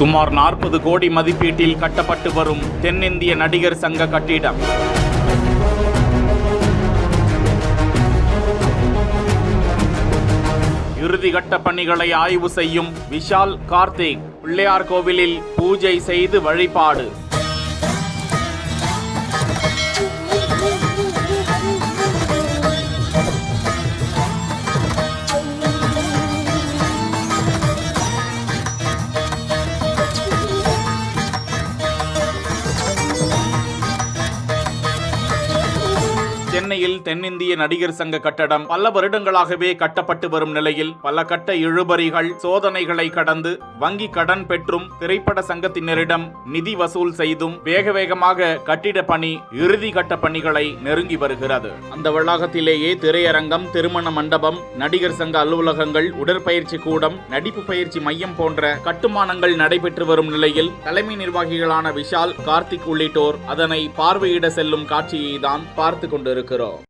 சுமார் நாற்பது கோடி மதிப்பீட்டில் கட்டப்பட்டு வரும் தென்னிந்திய நடிகர் சங்க கட்டிடம். இறுதிகட்ட பணிகளை ஆய்வு செய்யும் விஷால் கார்த்திக் பிள்ளையார் கோவிலில் பூஜை செய்து வழிபாடு. சென்னையில் தென்னிந்திய நடிகர் சங்க கட்டடம் பல வருடங்களாகவே கட்டப்பட்டு வரும் நிலையில் பல கட்ட இழுபறிகள் சோதனைகளை கடந்து வங்கி கடன் பெற்றும் திரைப்பட சங்கத்தினரிடம் நிதி வசூல் செய்தும் வேக வேகமாக கட்டிட பணி இறுதி கட்ட பணிகளை நெருங்கி வருகிறது. அந்த வளாகத்திலேயே திரையரங்கம் திருமண மண்டபம் நடிகர் சங்க அலுவலகங்கள் உடற்பயிற்சி கூடம் நடிப்பு பயிற்சி மையம் போன்ற கட்டுமானங்கள் நடைபெற்று வரும் நிலையில் தலைமை நிர்வாகிகளான விஷால் கார்த்திக் உள்ளிட்டோர் அதனை பார்வையிட செல்லும் காட்சியை தான் பார்த்து கொண்டிருக்கிறோம்